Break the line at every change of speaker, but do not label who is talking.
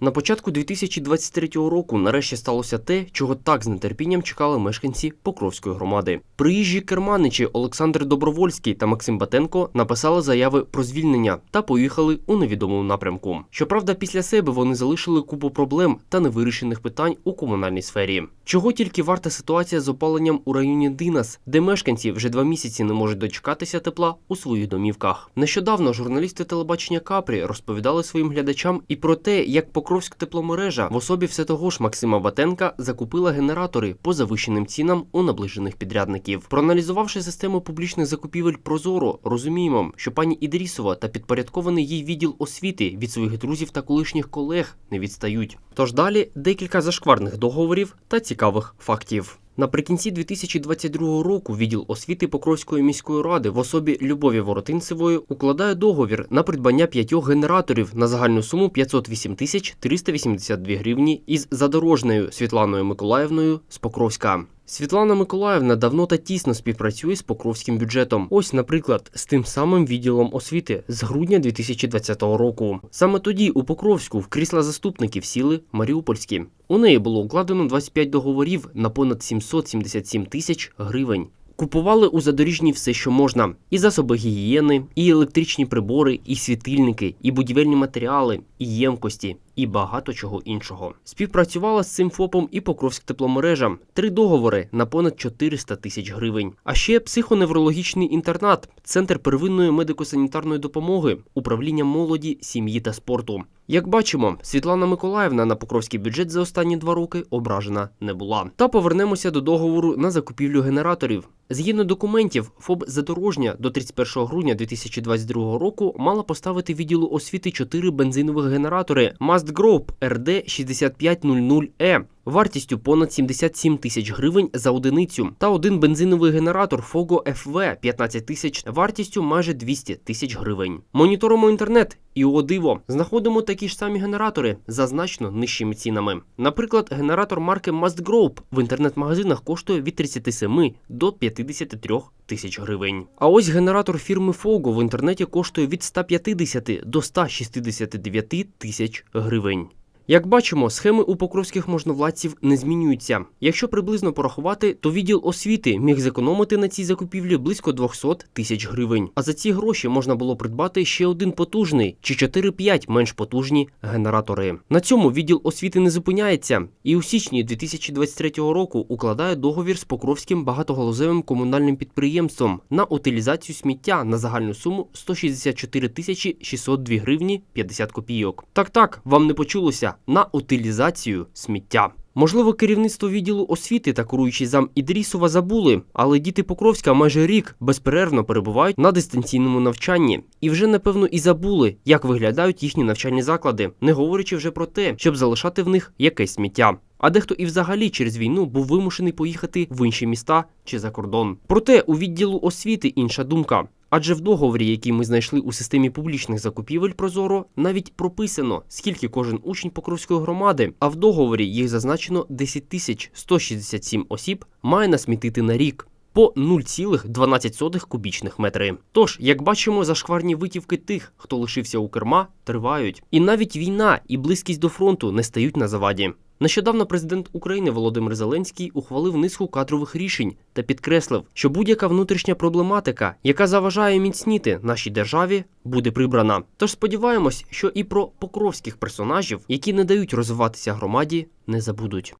На початку 2023 року нарешті сталося те, чого так з нетерпінням чекали мешканці Покровської громади. Приїжджі керманичі Олександр Добровольський та Максим Батенко написали заяви про звільнення та поїхали у невідомому напрямку. Щоправда, після себе вони залишили купу проблем та невирішених питань у комунальній сфері. Чого тільки варта ситуація з опаленням у районі Динас, де мешканці вже два місяці не можуть дочекатися тепла у своїх домівках. Нещодавно журналісти телебачення Капрі розповідали своїм глядачам і про те, як Покровськ тепломережа в особі все того ж Максима Батенка закупила генератори по завищеним цінам у наближених підрядників. Проаналізувавши систему публічних закупівель Прозоро, розуміємо, що пані Ідрісова та підпорядкований їй відділ освіти від своїх друзів та колишніх колег не відстають. Тож далі декілька зашкварних договорів та цікавих фактів. Наприкінці 2022 року відділ освіти Покровської міської ради в особі Любові Воротинцевої укладає договір на придбання п'ятьох генераторів на загальну суму 508 тисяч 382 гривні із задорожнею Світланою Миколаївною з Покровська. Світлана Миколаївна давно та тісно співпрацює з Покровським бюджетом. Ось, наприклад, з тим самим відділом освіти з грудня 2020 року. Саме тоді у Покровську в крісла заступників сіли Маріупольські. У неї було укладено 25 договорів на понад 777 тисяч гривень. Купували у задоріжній все, що можна: і засоби гігієни, і електричні прибори, і світильники, і будівельні матеріали, і ємкості, і багато чого іншого. Співпрацювала з цим ФОПом і Покровськ тепломережа. Три договори на понад 400 тисяч гривень. А ще психоневрологічний інтернат, центр первинної медико-санітарної допомоги, управління молоді, сім'ї та спорту. Як бачимо, Світлана Миколаївна на Покровський бюджет за останні два роки ображена не була. Та повернемося до договору на закупівлю генераторів. Згідно документів, ФОБ Задорожня до 31 грудня 2022 року мала поставити відділу освіти 4 бензинових генератори Must Group RD 6500E вартістю понад 77 тисяч гривень за одиницю та один бензиновий генератор Fogo FV 15 тисяч вартістю майже 200 тисяч гривень. Моніторимо інтернет і о диво знаходимо такі ж самі генератори за значно нижчими цінами. Наприклад, генератор марки Must в інтернет-магазинах коштує від 37 до 53 тисяч гривень. А ось генератор фірми Fogo в інтернеті коштує від 150 до 169 тисяч гривень. Як бачимо, схеми у покровських можновладців не змінюються. Якщо приблизно порахувати, то відділ освіти міг зекономити на цій закупівлі близько 200 тисяч гривень. А за ці гроші можна було придбати ще один потужний чи 4-5 менш потужні генератори. На цьому відділ освіти не зупиняється, і у січні 2023 року укладає договір з Покровським багатогалузевим комунальним підприємством на утилізацію сміття на загальну суму 164 тисячі 602 гривні 50 копійок. Так, так, вам не почулося на утилізацію сміття. Можливо, керівництво відділу освіти та керуючий зам Ідрісова забули, але діти Покровська майже рік безперервно перебувають на дистанційному навчанні і вже напевно і забули, як виглядають їхні навчальні заклади, не говорячи вже про те, щоб залишати в них якесь сміття. А дехто і взагалі через війну був вимушений поїхати в інші міста чи за кордон. Проте у відділу освіти інша думка. Адже в договорі, який ми знайшли у системі публічних закупівель Прозоро, навіть прописано, скільки кожен учень Покровської громади, а в договорі їх зазначено 10 тисяч 167 осіб має насмітити на рік. По 0,12 кубічних метри. Тож, як бачимо, зашкварні витівки тих, хто лишився у керма, тривають. І навіть війна і близькість до фронту не стають на заваді. Нещодавно президент України Володимир Зеленський ухвалив низку кадрових рішень та підкреслив, що будь-яка внутрішня проблематика, яка заважає міцніти нашій державі, буде прибрана. Тож сподіваємось, що і про покровських персонажів, які не дають розвиватися громаді, не забудуть.